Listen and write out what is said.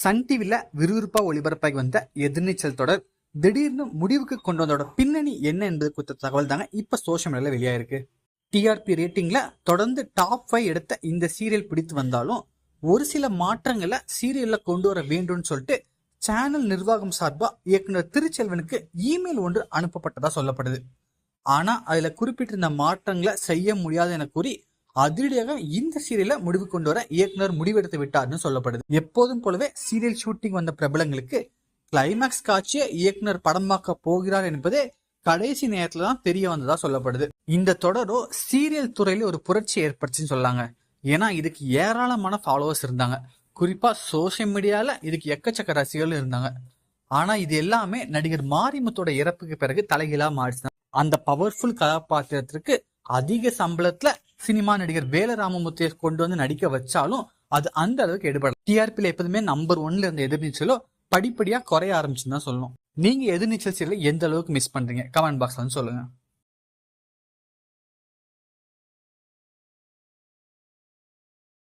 Sun டிவில விறுவிறுப்பா ஒளிபரப்பாகி வந்த எதிர்நீச்சல் தொடர் திடீர்னு முடிவுக்கு கொண்டு வந்தோட பின்னணி என்ன என்பது குறித்த தகவல் தாங்க இப்ப சோஷியல் மீடியால வெளியாயிருக்கு. டிஆர்பி ரேட்டிங்ல தொடர்ந்து டாப் ஃபைவ் எடுத்த இந்த சீரியல் பிடித்து வந்தாலும் ஒரு சில மாற்றங்களை சீரியல்ல கொண்டு வர வேண்டும்னு சொல்லிட்டு சேனல் நிர்வாகம் சார்பா இயக்குனர் திருச்செல்வனுக்கு இமெயில் ஒன்று அனுப்பப்பட்டதா சொல்லப்படுது. ஆனா அதுல குறிப்பிட்டிருந்த மாற்றங்களை செய்ய முடியாது என கூறி அதிரடியாக இந்த சீரியலை முடிவு கொண்டு வர இயக்குனர் முடிவெடுத்து விட்டார்னு சொல்லப்படுது. எப்போதும் போலவே சீரியல் ஷூட்டிங் வந்த பிரபலங்களுக்கு கிளைமேக்ஸ் காட்சியை இயக்குனர் படமாக்க போகிறார் என்பதே கடைசி நேரத்துல தான் தெரிய வந்ததா சொல்லப்படுது. இந்த தொடரோ சீரியல் துறையில ஒரு புரட்சி ஏற்பட்டுச்சுன்னு சொல்லாங்க. ஏன்னா இதுக்கு ஏராளமான ஃபாலோவர்ஸ் இருந்தாங்க. குறிப்பா சோசியல் மீடியால இதுக்கு எக்கச்சக்க ரசிகர்கள் இருந்தாங்க. ஆனா இது எல்லாமே நடிகர் மாரிமுத்தோட இறப்புக்கு பிறகு தலைகீழா மாறிச்சு அந்த பவர்ஃபுல் கதாபாத்திரத்திற்கு அதிக சம்பளத்துல சினிமா நடிகர் வேல ராமமூர்த்தியை கொண்டு வந்து நடிக்க வச்சாலும் அது அந்த அளவுக்கு எடுபடல. டிஆர்பியில் எப்போதுமே நம்பர் ஒன்ல இருந்த எதிர்நீச்சலோ படிப்படியா குறைய ஆரம்பிச்சுன்னு தான் சொல்லணும். நீங்க எதிர்நீச்சல் சீரியல் எந்த அளவுக்கு மிஸ் பண்றீங்க? கமெண்ட் பாக்ஸ்ல வந்து சொல்லுங்க.